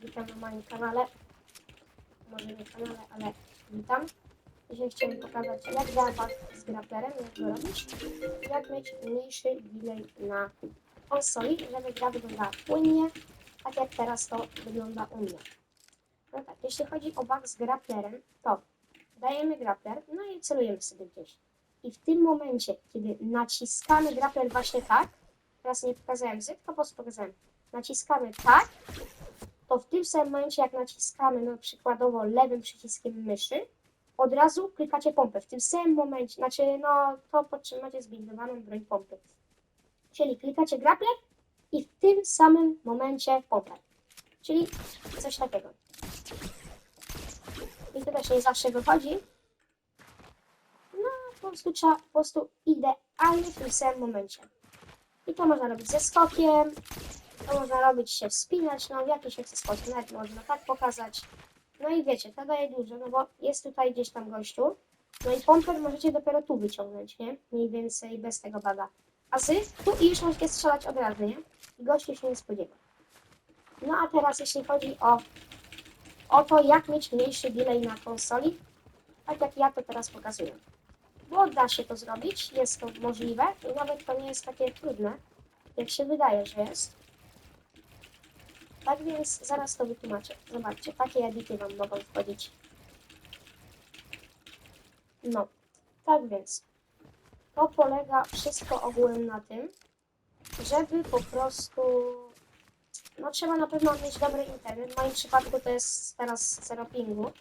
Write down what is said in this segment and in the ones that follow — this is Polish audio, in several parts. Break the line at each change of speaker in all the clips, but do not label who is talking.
witam na moim kanale. Może nie kanale, ale witam. Dzisiaj chciałem pokazać, jak działać z grapplerem, jak go robić, jak mieć mniejszy delay na konsoli, żeby gra wyglądała płynnie, tak jak teraz to wygląda u mnie. No tak, jeśli chodzi o bug z grapplerem, to dajemy grappler, no i celujemy sobie gdzieś. I w tym momencie, kiedy naciskamy grappler właśnie tak, teraz nie pokazałem zyk, to po prostu pokazałem, naciskamy tak, to w tym samym momencie, jak naciskamy no, przykładowo lewym przyciskiem myszy, od razu klikacie pompę. W tym samym momencie, znaczy no to po czym macie zbindowaną broń pompy. Czyli klikacie grappler i w tym samym momencie pompę. Czyli coś takiego. I to też nie zawsze wychodzi. No po prostu trzeba po prostu idealnie w tym samym momencie. I to można robić ze skokiem, można robić się wspinać, no w jaki się chce sposób, można tak pokazać. No i wiecie, to daje dużo, no bo jest tutaj gdzieś tam gościu, no i pomper możecie dopiero tu wyciągnąć, nie? Mniej więcej bez tego baga. A zy tu i już możecie strzelać od razu, nie? I gościu się nie spodziewa. No a teraz jeśli chodzi o, o to, jak mieć mniejszy delay na konsoli, tak jak ja to teraz pokazuję. Bo da się to zrobić, jest to możliwe i nawet to nie jest takie trudne, jak się wydaje, że jest. Tak więc zaraz to wytłumaczę. Zobaczcie, takie edity Wam mogą wchodzić. No, tak więc to polega wszystko ogółem na tym, żeby po prostu no trzeba na pewno mieć dobry internet. W moim przypadku to jest teraz zero pingu.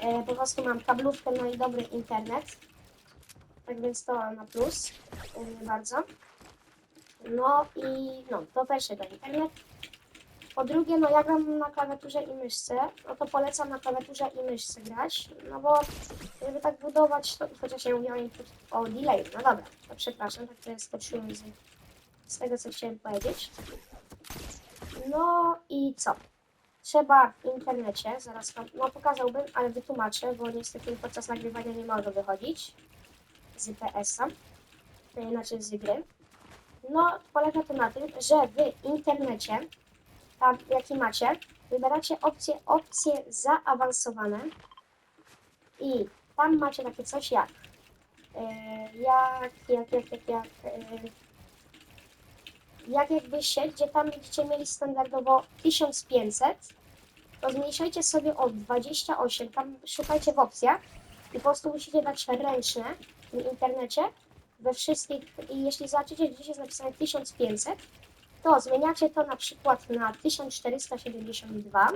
E, po prostu mam kablówkę, no i dobry internet. Tak więc to na plus. mnie bardzo. No i no, to pierwszy to internet. Po drugie, no ja gram na klawiaturze i myszce, no to polecam na klawiaturze i myszce grać, no bo żeby tak budować, to chociaż ja mówię o, delay, no dobra, to przepraszam, tak to skoczyłem z, z tego, co chciałem powiedzieć. No i co? Trzeba w internecie, zaraz wam, no pokazałbym, ale wytłumaczę, bo niestety podczas nagrywania nie mogę wychodzić z PS-a, e, znaczy z gry. No, polega to na tym, że w internecie tam, jaki macie, wybieracie opcje, opcje zaawansowane i tam macie takie coś jak e, jak, jak, jak, jak, jak e, jak jakby się, gdzie tam będziecie mieli standardowo 1500 to zmniejszajcie sobie o 28, tam szukajcie w opcjach i po prostu musicie dać ręczne w internecie we wszystkich jeśli zobaczycie, gdzieś jest napisane 1500 to zmieniacie to na przykład na 1472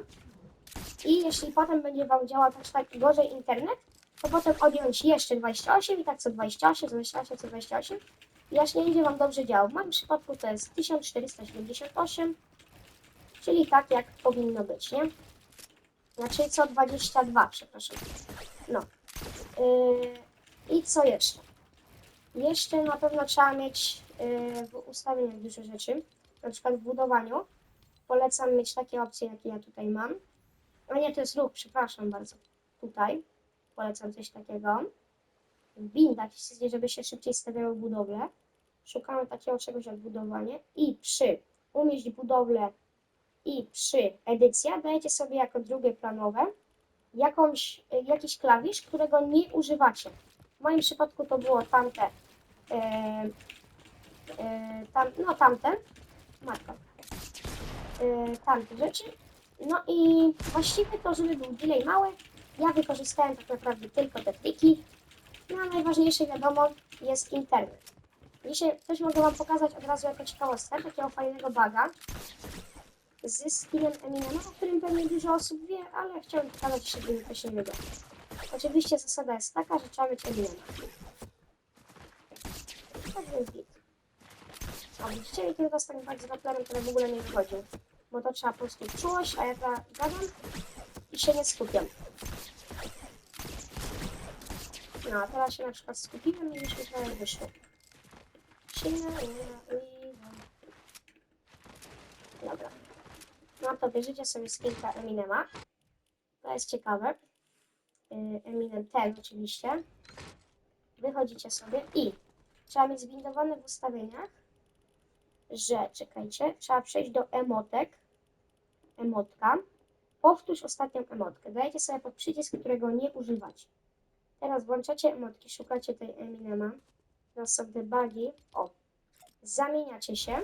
i jeśli potem będzie Wam działał tak, tak gorzej internet, to potem odjąć jeszcze 28 i tak co 28, co 28, co 28 i aż nie idzie Wam dobrze działał. W moim przypadku to jest 1478, czyli tak jak powinno być, nie? Znaczy co 22, przepraszam. No. Yy, I co jeszcze? Jeszcze na pewno trzeba mieć yy, w ustawieniach dużo rzeczy na przykład w budowaniu, polecam mieć takie opcje, jakie ja tutaj mam. A nie, to jest ruch, przepraszam bardzo. Tutaj polecam coś takiego. W bindach, żeby się szybciej stawiało budowle, szukamy takiego czegoś jak budowanie i przy umieść budowlę i przy edycja dajecie sobie jako drugie planowe jakąś, jakiś klawisz, którego nie używacie. W moim przypadku to było tamte, tam, no tamten, marka. Yy, tamte rzeczy. No i właściwie to, żeby był delay mały, ja wykorzystałem tak naprawdę tylko te pliki. No a najważniejsze wiadomo jest internet. Dzisiaj coś mogę Wam pokazać od razu jako ciekawostkę, takiego fajnego baga z skinem Eminema, o którym pewnie dużo osób wie, ale chciałem pokazać, żeby ktoś nie wiedział. Oczywiście zasada jest taka, że trzeba mieć Eminema. Tak więc git. A widzicie, tak walczyć z Rapplerem, który w ogóle nie wychodził. Bo to trzeba po prostu czułość, a ja ta gadam i się nie skupiam. No, a teraz się na przykład skupiłem i myślałem, jak wyszło. Się nie Dobra. No to bierzecie sobie skinka Eminema. To jest ciekawe. Yy, Eminem ten oczywiście. Wychodzicie sobie i trzeba mieć zbindowane w ustawieniach że, czekajcie, trzeba przejść do emotek emotka. Powtórz ostatnią emotkę. Dajecie sobie pod przycisk, którego nie używacie. Teraz włączacie emotki, szukacie tej Eminema. Teraz są te bugi. O, zamieniacie się.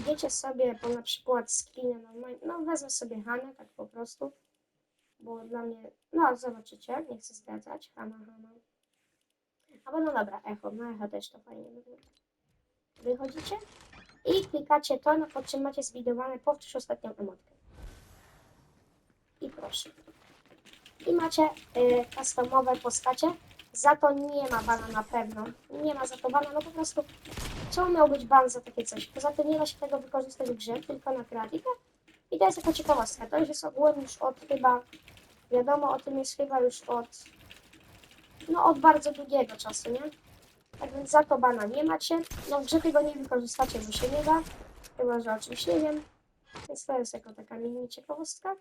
Idziecie sobie po na przykład screeny normalnie. No wezmę sobie Hanę, tak po prostu. Bo dla mnie, no zobaczycie, nie chcę zdradzać. Hana, Hana. Albo no dobra, echo, no echo też to fajnie wygląda. Wychodzicie i klikacie to, na pod czym macie zwidowane powtórz ostatnią emotkę. I proszę. I macie y, customowe postacie. Za to nie ma bana na pewno. Nie ma za to bana, no po prostu czemu miał być ban za takie coś? Poza tym nie da się tego wykorzystać w grze, tylko na kreatywę. I to jest taka ciekawostka. To już jest ogólnie już od chyba, wiadomo o tym jest chyba już od, no od bardzo długiego czasu, nie? Tak więc za to bana nie macie. No w grze tego nie wykorzystacie, bo się nie da. Chyba, że o czymś nie wiem. Więc to jest jako taka mini ciekawostka.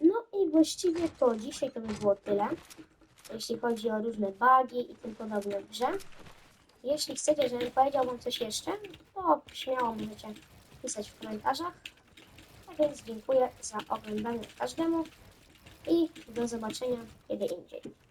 No i właściwie to dzisiaj to by było tyle. Jeśli chodzi o różne bugi i tym podobne w grze. Jeśli chcecie, żebym powiedział wam coś jeszcze, to śmiało możecie pisać w komentarzach. A więc dziękuję za oglądanie każdemu i do zobaczenia kiedy indziej.